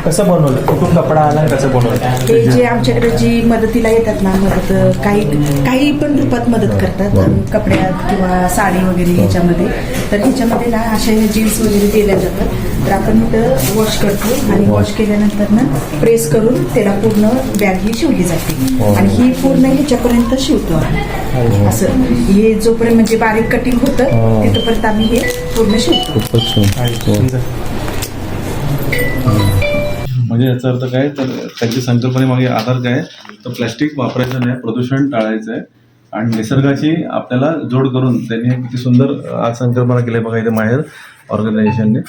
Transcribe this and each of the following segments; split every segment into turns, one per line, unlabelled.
कसं बनवलं? कुठून कपडा आला आणि कसं बनवलं?
हे जे आमच्याकडे जी मदतीला येतात ना मदत काही काही पण रूपात मदत करतात. कपड्यात किंवा साडी वगैरे ह्याच्यामध्ये. तर ह्याच्यामध्ये ना अशा जीन्स वगैरे दिल्या जातात. तर आपण इथं वॉश करतो आणि वॉश केल्यानंतर ना प्रेस करून त्याला पूर्ण बॅग ही शिवली जाते. आणि ही पूर्ण ह्याच्यापर्यंत शिवतो आम्ही. असं. हे जोपर्यंत म्हणजे बारीक कटिंग होतं तिथपर्यंत आम्ही हे पूर्ण शिवतो.
म्हणजे याचा अर्थ काय? तर त्यांची संकल्पनेमागे आधार काय? तर प्लॅस्टिक वापरायचं नाही प्रदूषण टाळायचं आहे. आणि निसर्गाची आपल्याला जोड करून त्यांनी एक किती सुंदर आज संकल्पना केली आहे बघा इथे माहेर ऑर्गनायझेशनने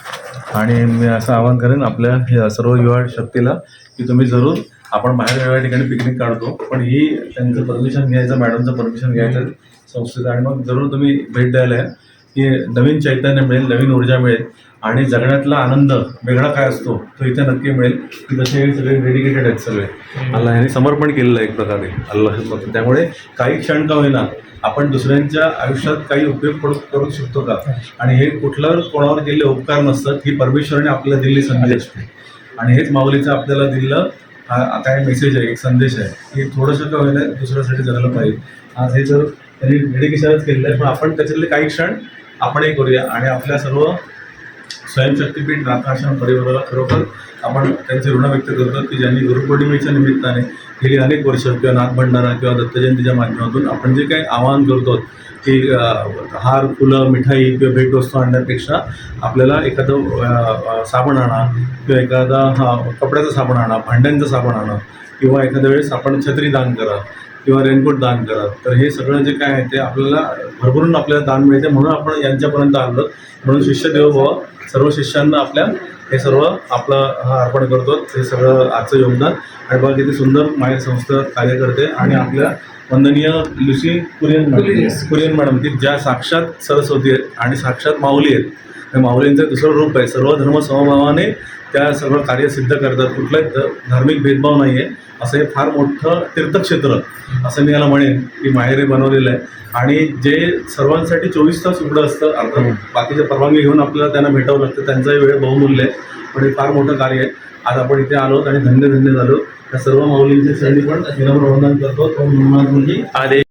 आणि मी असं आवाहन करेन आपल्या ह्या सर्व युवा शक्तीला की तुम्ही जरूर आपण बाहेर वेगवेगळ्या ठिकाणी पिकनिक काढतो. पण ही त्यांचं परमिशन घ्यायचं मॅडमचं परमिशन घ्यायचं संस्थेचं. आणि मग जरूर तुम्ही भेट द्यायला आहे की नवीन चैतन्य मिळेल नवीन ऊर्जा मिळेल आणि जगण्यातला आनंद वेगळा काय असतो तो इथे नक्की मिळेल की जसे हे सगळे डेडिकेटेड आहेत सगळे. अल्ला यांनी समर्पण केलेलं आहे एक प्रकारे अल्लाह त्यामुळे काही क्षण का होईना आपण दुसऱ्यांच्या आयुष्यात काही उपयोग करू करू शकतो का? आणि हे कुठलं कोणावर केलेले उपकार नसतात ही परमेश्वराने आपल्याला दिलेली संधी असते. आणि हेच माऊलीचं आपल्याला दिलेलं हा आता एक मेसेज आहे एक संदेश आहे की थोडंसं का होईना दुसऱ्यासाठी जगलं पाहिजे. आज हे जर त्यांनी डेडिकेशनच केलेलं आहे पण आपण त्याच्यातले काही क्षण आपणही करूया आणि आपल्या सर्व स्वयंशक्तीपीठ नाथाश्रम परिवाराला खरोखर आपण त्यांचे ऋण व्यक्त करतो की ज्यांनी गुरुपौर्णिमेच्या निमित्ताने गेली अनेक वर्ष किंवा नागभंडारा किंवा दत्तजयंतीच्या माध्यमातून आपण जे काही आवाहन करतो की हार फुलं मिठाई किंवा भेटवस्तू आणण्यापेक्षा आपल्याला एखादं साबण आणा किंवा एखादा हा साबण आणा भांड्यांचं साबण आणा किंवा एखाद्या वेळेस आपण छत्री दान करा. किंवा रेनकोट दान करा. तर हे सगळं जे काय आहे ते आपल्याला भरभरून आपल्याला दान मिळते म्हणून आपण यांच्यापर्यंत आलो म्हणून शिष्य देवभाव सर्व शिष्यांना आपल्या हे सर्व आपलं हा अर्पण करतो. हे सगळं आजचं योगदान. आणि बघा किती सुंदर मायर संस्था कार्य करते. आणि आपल्या वंदनीय लुसी कुरियन कुरियन. मॅडम की ज्या साक्षात सरस्वती आहेत आणि साक्षात माऊली आहेत त्या माऊलींचं दुसरं रूप आहे. सर्व धर्म समभावाने त्या सर्व कार्य सिद्ध करतात. कुठलाही ध- धार्मिक भेदभाव नाही आहे असं हे फार मोठं तीर्थक्षेत्र. असं मी याला म्हणेन की माहेरी बनवलेलं आहे. आणि जे सर्वांसाठी चोवीस तास उघडं असतं अर्थात बाकीचे परवानगी घेऊन आपल्याला त्यांना भेटावं लागतं. त्यांचाही वेळ बहुमूल्य आहे. पण हे फार मोठं कार्य आहे. आज आपण इथे आलो आणि धन्य धन्य झालो. त्या सर्व माऊलींचे चरणी पण विनम्र वंदन करतो. तो
आदेश